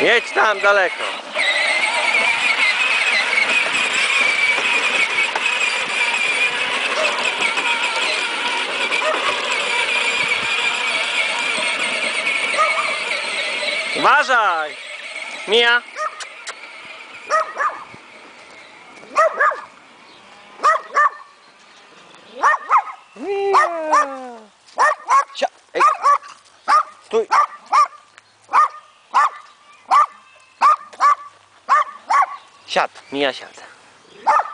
Jedź tam daleko. Uważaj! Mija! Mija! Ej! Stój! Siad, Mija siad.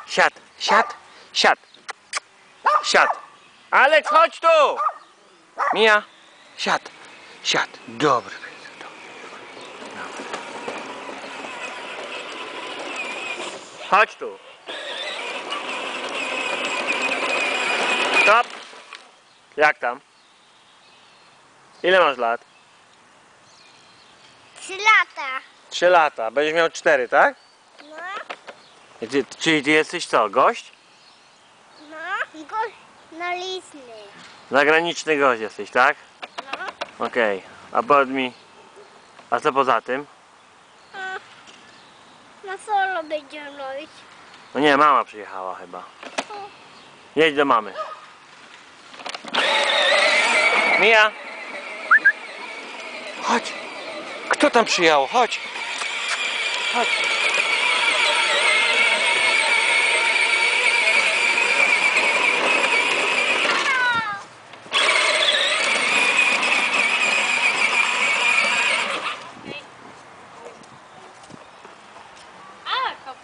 Siad, siad, siad. Siad. Ale chodź tu! Mija, siad, siad. Dobry. Chodź tu. Stop. Jak tam? Ile masz lat? Trzy lata. Trzy lata. Będziesz miał cztery, tak? No, Ty, czyli ty jesteś co, gość? no, go na listny. Zagraniczny gość jesteś, tak? No, Okej. A powiedz mi, a co poza tym? a na solo będziemy robić. No nie, mama przyjechała chyba. Jedź do mamy. Mija! Chodź! Kto tam przyjechał? Chodź! Chodź!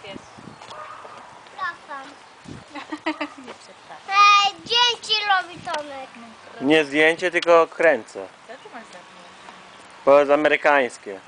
Nie przepraszam. Ej, dzięki robi Tomek. Nie zdjęcie, tylko kręcę. Co tu masz za mnie? Bo jest amerykańskie.